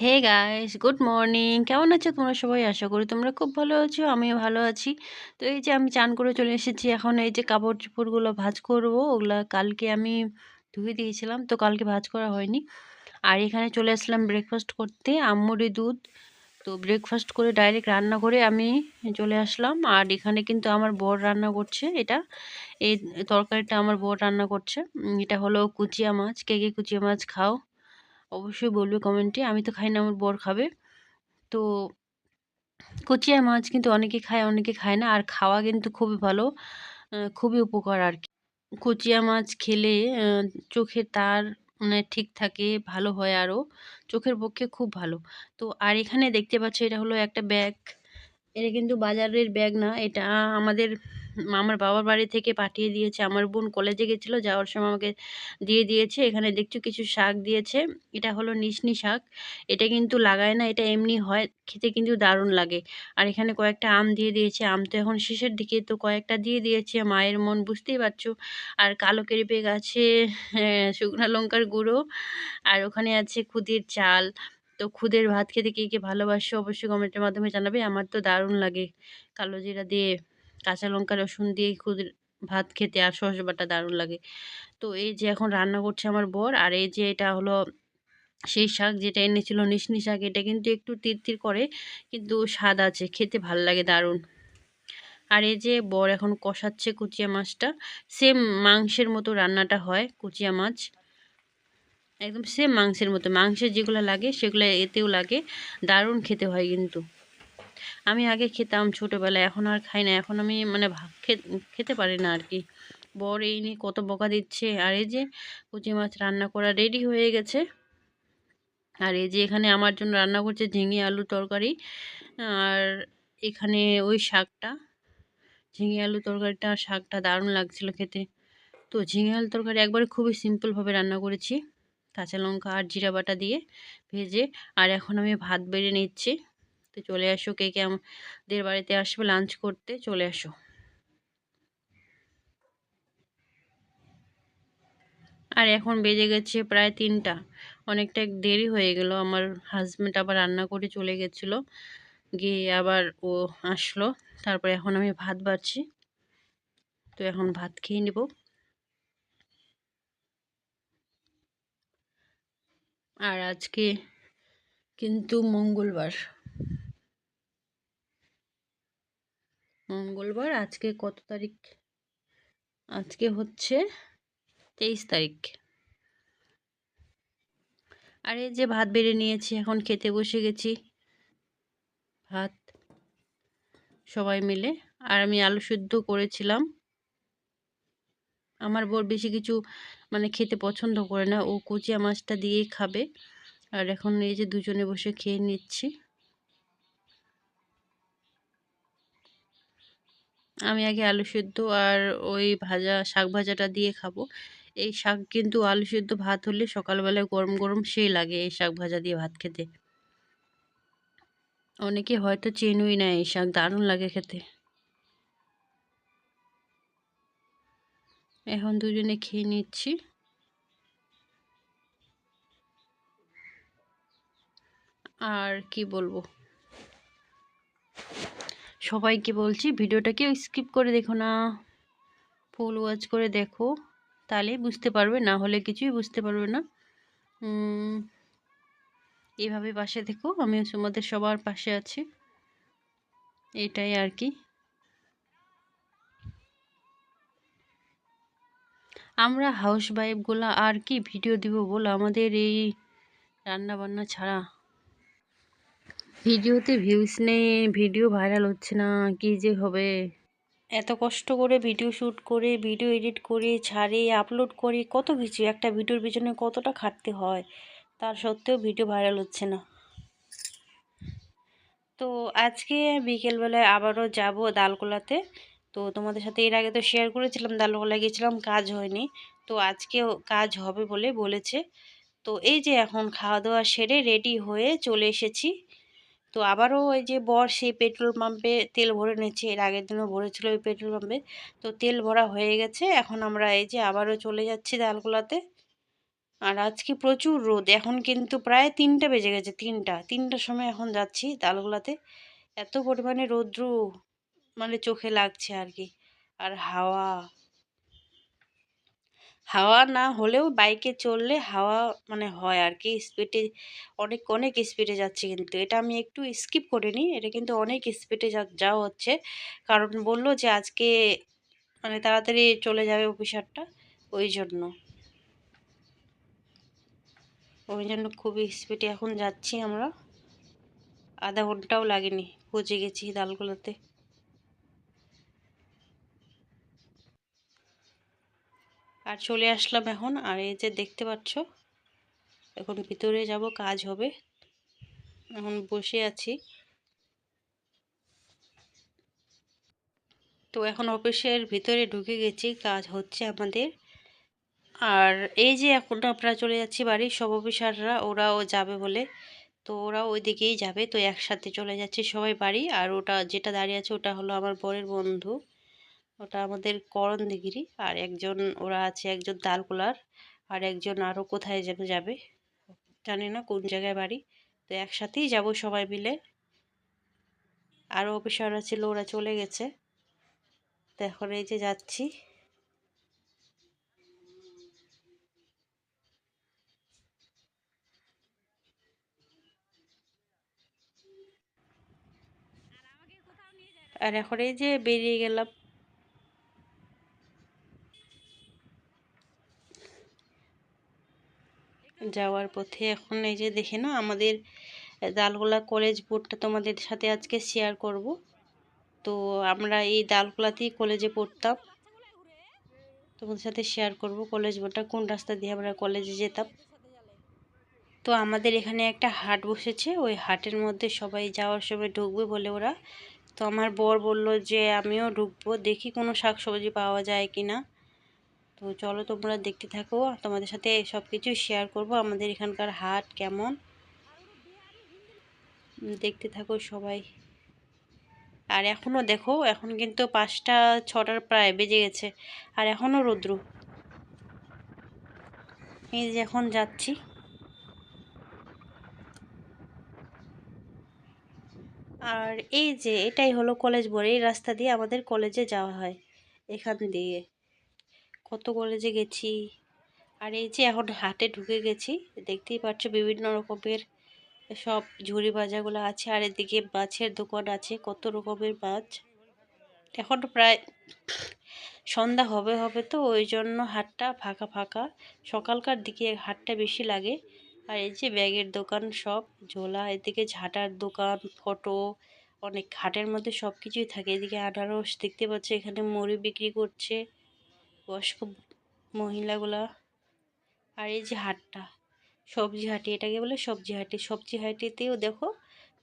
Hey guys good morning কেমন আছো তোমরা সবাই? আশা করি তোমরা খুব ভালো আছো, আমিও ভালো আছি। তো এই যে আমি চান করে চলে এসেছি, এখন এই যে কাপড় চোপড়গুলো ভাজ করব, ওগুলা কালকে আমি ধুয়ে দিয়েছিলাম, তো কালকে ভাজ করা হয়নি। আর এখানে চলে আসলাম ব্রেকফাস্ট করতে আমুরি দুধ। তো ব্রেকফাস্ট করে ডাইরেক্ট রান্না করে আমি চলে আসলাম। আর এখানে কিন্তু আমার বর রান্না করছে এটা। এই তরকারিটা আমার বর রান্না করছে। এটা হলো কুচিয়া মাছ। কে কে কুচিয়া মাছ খাও? অবশ্যই বলবে কমেন্টে আমি তো খাই না, আমার বর খাবে। তো কচিয়া মাছ কিন্তু অনেকে খায় অনেকে খায় না। আর খাওয়া কিন্তু খুবই ভালো খুবই উপকার আর কি। কচিয়া মাছ খেলে চোখের তার মানে ঠিক থাকে, ভালো হয় আরও। চোখের পক্ষে খুব ভালো। তো আর এখানে দেখতে পাচ্ছি, এটা হলো একটা ব্যাগ এটা কিন্তু বাজারের ব্যাগ না, এটা আমাদের আমার বাবার বাড়ি থেকে পাঠিয়ে দিয়েছে। আমার বোন কলেজে গেছিল, যাওয়ার সময় আমাকে দিয়ে দিয়েছে। এখানে দেখছ কিছু শাক দিয়েছে। এটা হলো নিশনি শাক। এটা কিন্তু লাগায় না, এটা এমনি হয়, খেতে কিন্তু দারুণ লাগে। আর এখানে কয়েকটা আম দিয়ে দিয়েছে। আম তো এখন শেষের দিকে, তো কয়েকটা দিয়ে দিয়েছে মায়ের মন, বুঝতেই পারছ। আর কালো কেরিপে গাছে শুকনো লঙ্কার গুঁড়ো। আর ওখানে আছে খুদির চাল। তো খুদের ভাত খেতে কে কে ভালোবাসো অবশ্যই কমেন্টের মাধ্যমে জানাবে। আমার তো দারুণ লাগে কালো জিরা দিয়ে। কাঁচা লঙ্কা, রসুন দিয়ে খুদের ভাত খেতে আর সস বাটা দারুণ লাগে। তো এই যে এখন রান্না করছে আমার বর, আর এই যে এটা হলো সেই শাক যেটা এনেছিল নিশনি শাক, এটা কিন্তু একটু তির করে, কিন্তু স্বাদ আছে, খেতে ভালো লাগে দারুণ। আর এই যে বর এখন কষাচ্ছে কুচিয়া মাছটা সেম মাংসের মতো রান্নাটা হয় কুচিয়া মাছ। একদম সেম মাংসের মতো মাংসের যেগুলো লাগে সেগুলো এতেও লাগে, দারুণ খেতে হয় কিন্তু। আমি আগে খেতাম ছোটোবেলায়, এখন আর খাই না। এখন আমি মানে খেতে পারি না আর কি। বর এই নিয়ে কত বকা দিচ্ছে। আর এই যে কুচি মাছ রান্না করা রেডি হয়ে গেছে। আর এই যে এখানে আমার জন্য রান্না করছে ঝিঙে আলু তরকারি। আর এখানে ওই শাকটা, ঝিঙে আলু তরকারিটা শাকটা দারুণ লাগছিল খেতে। তো ঝিঙে আলু তরকারি একবারে খুবই সিম্পলভাবে রান্না করেছি। কাঁচা লঙ্কা আর জিরা বাটা দিয়ে ভেজে। আর এখন আমি ভাত বেড়ে নিচ্ছি। তো চলে আসো, কে কে আমাদের বাড়িতে আসবে লাঞ্চ করতে চলে আসো। আর এখন বেজে গেছে প্রায় তিনটা। অনেকটা দেরি হয়ে গেল, আমার হাজব্যান্ড আবার রান্না করে চলে গেছিল, গিয়ে আবার ও আসলো। তারপরে এখন আমি ভাত বাড়ছি, তো এখন ভাত খেয়ে নেব। আর আজকে কিন্তু মঙ্গলবার। মঙ্গলবার, আজকে কত তারিখ? আজকে হচ্ছে তেইশ তারিখ। আর এই যে ভাত বেড়ে নিয়েছি, এখন খেতে বসে গেছি। ভাত সবাই মিলে। আর আমি আলু সিদ্ধ করেছিলাম। আমার বর বেশি কিছু মানে খেতে পছন্দ করে না। ও কুচিয়া মাছটা দিয়েই খাবে। আর এখন এই যে দুজনে বসে খেয়ে নিচ্ছি। আমি আগে আলু সিদ্ধ আর ওই ভাজা, শাক ভাজাটা দিয়ে খাব। এই শাক কিন্তু আলু সিদ্ধ ভাত হলে সকালবেলায় গরম গরম সেই লাগে এই শাক ভাজা দিয়ে ভাত খেতে। অনেকে হয়তো চেনুই না এই শাক, দারুণ লাগে খেতে। এখন দুজনে খেয়ে নিচ্ছি। আর কি বলব? সবাইকে বলছি ভিডিওটাকে স্কিপ করে দেখো না। ফুল ওয়াচ করে দেখো। তাহলে বুঝতে পারবে, না হলে কিছুই বুঝতে পারবে না। এভাবে পাশে দেখো আমি তোমাদের সবার পাশে আছি। এটাই আর কি। আমরা হাউস ওয়াইফগুলো আর কি ভিডিও দিব বলো আমাদের এই রান্না বান্না ছাড়া ভিডিওতে ভিউজ নেই ভিডিও ভাইরাল হচ্ছে না, কি যে হবে? এত কষ্ট করে ভিডিও শ্যুট করে ভিডিও এডিট করে, ছাড়ে আপলোড করে, কত কিছু, একটা ভিডিওর পিছনে কতটা খাটতে হয়, তার সত্ত্বেও ভিডিও ভাইরাল হচ্ছে না। তো আজকে বিকেলবেলায় আবারও যাব দালকোলাতে তো তোমাদের সাথে এর আগে তো শেয়ার করেছিলাম দালকোলায় গিয়েছিলাম কাজ হয়নি। তো আজকেও কাজ হবে বলে বলেছে। তো এই যে এখন খাওয়া দাওয়া সেরে রেডি হয়ে চলে এসেছি। তো আবারও ওই যে বর সেই পেট্রোল পাম্পে তেল ভরে নিচ্ছে। এর আগের দিনও ভরেছিল ওই পেট্রোল পাম্পে। তো তেল ভরা হয়ে গেছে। এখন আমরা এই যে আবারও চলে যাচ্ছি দালকোলাতে আর আজকে প্রচুর রোদ। এখন কিন্তু প্রায় তিনটা বেজে গেছে, তিনটা। তিনটার সময় এখন যাচ্ছি তালগুলাতে এত পরিমাণে রৌদ্র মানে চোখে লাগছে আর কি। আর হাওয়া হাওয়া না হলেও বাইকে চললে হাওয়া মানে হয় আর কি স্পিডে অনেক অনেক স্পিডে যাচ্ছে কিন্তু। এটা আমি একটু স্কিপ করিনি। এটা কিন্তু অনেক স্পিডে যাওয়া হচ্ছে। কারণ বলল যে আজকে মানে তাড়াতাড়ি চলে যাবে অফিসারটা ওই জন্য। ওই জন্য খুবই স্পিডে এখন যাচ্ছি আমরা। আধা ঘন্টাও লাগেনি। পৌঁছে গেছি দালগুলোতে। চলে আসলাম এখন। আর এই যে দেখতে পাচ্ছ, এখন ভিতরে যাব, কাজ হবে। এখন বসে আছি। তো এখন অফিসের ভিতরে ঢুকে গেছি, কাজ হচ্ছে আমাদের। আর এই যে এখন আমরা চলে যাচ্ছি বাড়ির সব অফিসাররা, ওরাও যাবে বলে। তো ওরা ওই দিকেই যাবে। তো একসাথে চলে যাচ্ছি সবাই বাড়ি। আর ওটা যেটা দাঁড়িয়ে আছে, ওটা হলো আমার বরের বন্ধু। ওটা আমাদের করণ দিঘিরি আর একজন, ওরা আছে একজন দালকোলার আর একজন আরও কোথায় যেন যাবে? জানি না কোন জায়গায় বাড়ি। তো একসাথেই যাব সবাই মিলে। আরও অফিসাররা ছিল ওরা চলে গেছে। তো এখন এই যে যাচ্ছি। আর এখন এই যে বেরিয়ে গেলাম। যাওয়ার পথে এখন এই যে দেখে না আমাদের দালগোলা কলেজ বোর্ডটা তোমাদের সাথে আজকে শেয়ার করব। তো আমরা এই দালগোলাতেই কলেজে পড়তাম। তোমাদের সাথে শেয়ার করব কলেজ বোর্ডটা কোন রাস্তা দিয়ে আমরা কলেজে যেতাম। তো আমাদের এখানে একটা হাট বসেছে, ওই হাটের মধ্যে সবাই যাওয়ার সময় ঢুকবে বলে ওরা। তো আমার বর বলল যে, আমিও ঢুকবো, দেখি কোনো শাক সবজি পাওয়া যায় কি না তো চলো তোমরা দেখতে থাকো, তোমাদের সাথে সব কিছু শেয়ার করব, আমাদের এখানকার হাট কেমন। দেখতে থাকো সবাই। আর এখনও দেখো, এখন কিন্তু পাঁচটা, ছটার প্রায় বেজে গেছে, আর এখনও রৌদ্র। এই যে এখন যাচ্ছি। আর এই যে এটাই হলো কলেজ বোর্ড এই রাস্তা দিয়ে আমাদের কলেজে যাওয়া হয়, এখান দিয়ে। কত কলেজে গেছি? আর এই যে এখন হাটে ঢুকে গেছি, দেখতেই পাচ্ছ বিভিন্ন রকমের সব ঝুড়ি বাজাগুলো আছে, আর এদিকে মাছের দোকান আছে, কত রকমের মাছ। এখন প্রায় সন্ধ্যা হবে হবে তো, ওই জন্য হাটটা ফাঁকা ফাঁকা। সকালকার দিকে হাটটা বেশি লাগে। আর এই যে ব্যাগের দোকান সব, ঝোলা, এদিকে ঝাঁটার দোকান, ফটো, অনেক হাটের মধ্যে সব কিছুই থাকে। এদিকে আনারস দেখতে পাচ্ছি, এখানে মুড়ি বিক্রি করছে। বয়স্ক মহিলাগুলা আর এই যে হাটটা, সবজি হাটি, এটাকে বলে সবজি হাটি। সবজি হাটিতেও দেখো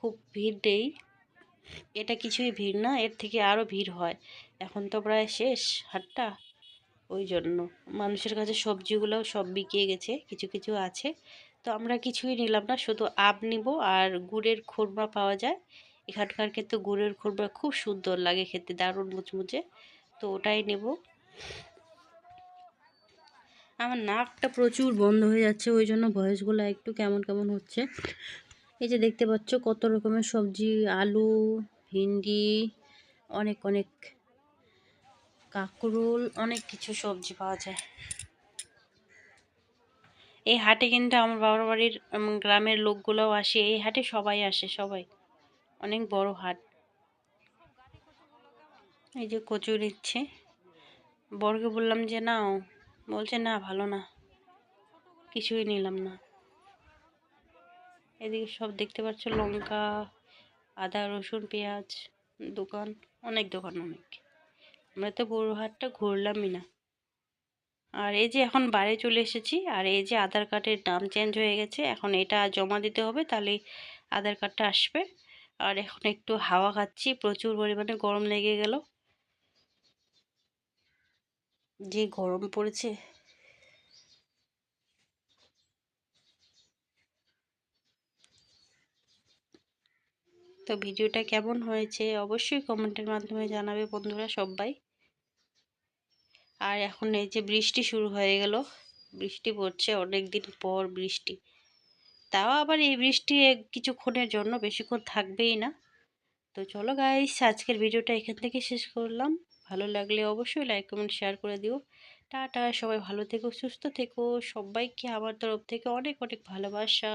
খুব ভিড় নেই এটা কিছুই ভিড় না, এর থেকে আরও ভিড় হয়। এখন তো প্রায় শেষ হাটটা। ওই জন্য মানুষের কাছে সবজিগুলোও সব বিকিয়ে গেছে, কিছু কিছু আছে। তো আমরা কিছুই নিলাম না, শুধু আব নিব আর গুড়ের খুরমা পাওয়া যায়। এখানকার কিন্তু গুড়ের খুরমা খুব সুন্দর লাগে খেতে, দারুণ মুচমুচে। তো ওটাই নেব। আমার নাকটা প্রচুর বন্ধ হয়ে যাচ্ছে, ওই জন্য ভয়েসগুলো একটু কেমন কেমন হচ্ছে। এই যে দেখতে পাচ্ছ কত রকমের সবজি, আলু, ভিন্ডি, অনেক অনেক কাঁকরোল, অনেক কিছু সবজি পাওয়া যায়। এই হাটে কিন্তু আমার বাবার বাড়ির গ্রামের লোকগুলোও আসে, এই হাটে সবাই আসে, সবাই। অনেক বড় হাট। এই যে কচু দিচ্ছে বরকে বললাম যে, নাও। বলছে, না, ভালো না। কিছুই নিলাম না। এদিকে সব দেখতে পাচ্ছ, লঙ্কা, আদা, রসুন, পেঁয়াজ, দোকান, অনেক দোকান, অনেক। আমরা তো হাটটা ঘুরলামই না। আর এই যে এখন বাড়ি চলে এসেছি, আর এই যে আধার কার্ডের নাম চেঞ্জ হয়ে গেছে, এখন এটা জমা দিতে হবে, তাহলে আধার কার্ডটা আসবে। আর এখন একটু হাওয়া খাচ্ছি, প্রচুর পরিমাণে গরম লেগে গেল। যে গরম পড়েছে। তো ভিডিওটা কেমন হয়েছে অবশ্যই কমেন্টের মাধ্যমে জানাবে বন্ধুরা সবাই। আর এখন এই যে বৃষ্টি শুরু হয়ে গেল, বৃষ্টি পড়ছে অনেক দিন পর বৃষ্টি। তাও আবার এই বৃষ্টি কিছুক্ষণের জন্য, বেশিক্ষণ থাকবেই না। তো চলো গাইস আজকের ভিডিওটা এখান থেকে শেষ করলাম। ভালো লাগলে অবশ্যই লাইক কমেন্ট শেয়ার করে দিও। টাটা, সবাই ভালো থেকো, সুস্থ থেকো। সবাইকে আমার তরফ থেকে অনেক অনেক ভালোবাসা।